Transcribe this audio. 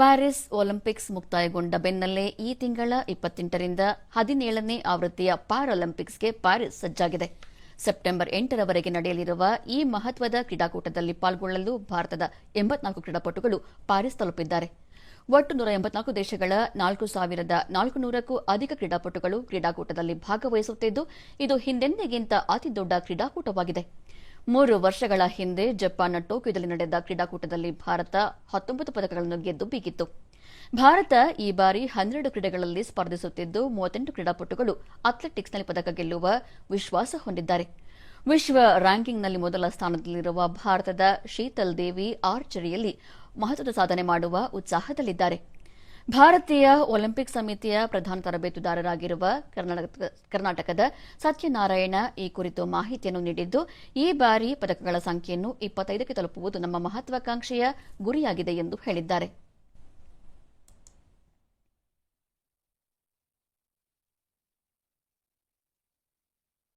Paris Olympics ಮುಕ್ತಾಯಗೊಂಡ ಬೆನ್ನಲ್ಲೇ ಈ ತಿಂಗಳ ಇಪ್ಪತ್ತೆಂಟರಿಂದ ಹದಿನೇಳನೇ ಆವೃತ್ತಿಯ ಪ್ಯಾರಾಲಿಂಪಿಕ್ಸ್ಗೆ ಪ್ಯಾರಿಸ್ ಸಜ್ಜಾಗಿದೆ. ಸೆಪ್ಟೆಂಬರ್ ಎಂಟರವರೆಗೆ ನಡೆಯಲಿರುವ ಈ ಮಹತ್ವದ ಕ್ರೀಡಾಕೂಟದಲ್ಲಿ ಪಾಲ್ಗೊಳ್ಳಲು ಭಾರತದ ಎಂಬತ್ನಾಲ್ಕು ಕ್ರೀಡಾಪಟುಗಳು ಪ್ಯಾರಿಸ್ ತಲುಪಿದ್ದಾರೆ. ಒಟ್ಟು ನೂರ ಎಂಬತ್ನಾಲ್ಕು ದೇಶಗಳ ನಾಲ್ಕು ಸಾವಿರದ ನಾಲ್ಕು ನೂರಕ್ಕೂ ಅಧಿಕ ಕ್ರೀಡಾಪಟುಗಳು ಕ್ರೀಡಾಕೂಟದಲ್ಲಿ ಭಾಗವಹಿಸುತ್ತಿದ್ದು, ಇದು ಹಿಂದೆಂದಿಗಿಂತ ಅತಿದೊಡ್ಡ ಕ್ರೀಡಾಕೂಟವಾಗಿದೆ. ಮೂರು ವರ್ಷಗಳ ಹಿಂದೆ ಜಪಾನ್ನ ಟೋಕಿಯೋದಲ್ಲಿ ನಡೆದ ಕ್ರೀಡಾಕೂಟದಲ್ಲಿ ಭಾರತ ಹತ್ತೊಂಬತ್ತು ಪದಕಗಳನ್ನು ಗೆದ್ದು ಬೀಗಿತ್ತು. ಭಾರತ ಈ ಬಾರಿ ಹನ್ನೆರಡು ಕ್ರೀಡೆಗಳಲ್ಲಿ ಸ್ಪರ್ಧಿಸುತ್ತಿದ್ದು ಮೂವತ್ತೆಂಟು ಕ್ರೀಡಾಪಟುಗಳು ಅಥ್ಲೆಟಿಕ್ಸ್ನಲ್ಲಿ ಪದಕ ಗೆಲ್ಲುವ ವಿಶ್ವಾಸ ಹೊಂದಿದ್ದಾರೆ. ವಿಶ್ವ ರ್ಯಾಂಕಿಂಗ್ನಲ್ಲಿ ಮೊದಲ ಸ್ಥಾನದಲ್ಲಿರುವ ಭಾರತದ ಶೀತಲ್ ದೇವಿ ಆರ್ಚರಿಯಲ್ಲಿ ಮಹತ್ವದ ಸಾಧನೆ ಮಾಡುವ ಉತ್ಸಾಹದಲ್ಲಿದ್ದಾರೆ. ಭಾರತೀಯ ಒಲಿಂಪಿಕ್ ಸಮಿತಿಯ ಪ್ರಧಾನ ತರಬೇತುದಾರರಾಗಿರುವ ಕರ್ನಾಟಕ- ಕರ್ನಾಟಕದ ಸತ್ಯನಾರಾಯಣ ಈ ಕುರಿತು ಮಾಹಿತಿಯನ್ನು ನೀಡಿದ್ದು, ಈ ಬಾರಿ ಪದಕಗಳ ಸಂಖ್ಯೆಯನ್ನು ಇಪ್ಪತ್ತೈದಕ್ಕೆ ತಲುಪುವುದು ನಮ್ಮ ಮಹತ್ವಾಕಾಂಕ್ಷೆಯ ಗುರಿಯಾಗಿದೆ ಎಂದು ಹೇಳಿದ್ದಾರೆ.